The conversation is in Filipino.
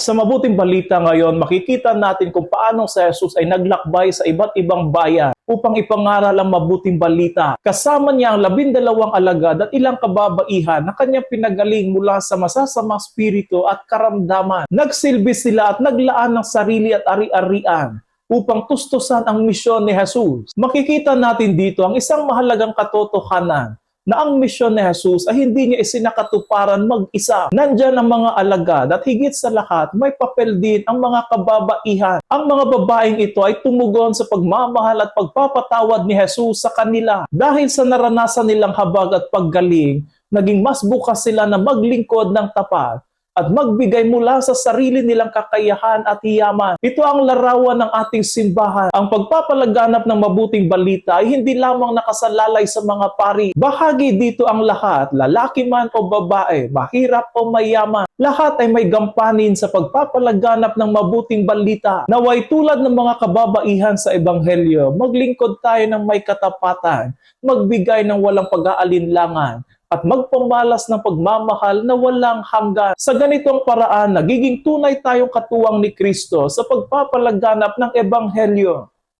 Sa mabuting balita ngayon, makikita natin kung paano si Jesus ay naglakbay sa iba't ibang bayan upang ipangaral ang mabuting balita. Kasama niya ang labindalawang alagad at ilang kababaihan na kanyang pinagaling mula sa masasamang spirito at karamdaman. Nagsilbi sila at naglaan ng sarili at ari-arian upang tustusan ang misyon ni Jesus. Makikita natin dito ang isang mahalagang katotohanan na ang misyon ni Jesus ay hindi niya isinakatuparan mag-isa. Nandyan ang mga alagad at higit sa lahat, may papel din ang mga kababaihan. Ang mga babaeng ito ay tumugon sa pagmamahal at pagpapatawad ni Jesus sa kanila. Dahil sa naranasan nilang habag at paggaling, naging mas bukas sila na maglingkod ng tapat at magbigay mula sa sarili nilang kakayahan at hiyaman. Ito ang larawan ng ating simbahan. Ang pagpapalaganap ng mabuting balita ay hindi lamang nakasalalay sa mga pari. Bahagi dito ang lahat, lalaki man o babae, mahirap o mayaman. Lahat ay may gampanin sa pagpapalaganap ng mabuting balita. Naway tulad ng mga kababaihan sa Ebanghelyo, maglingkod tayo ng may katapatan, magbigay ng walang pag-aalinlangan, at magpamalas ng pagmamahal na walang hanggan. Sa ganitong paraan, nagiging tunay tayong katuwang ni Kristo sa pagpapalaganap ng Ebanghelyo.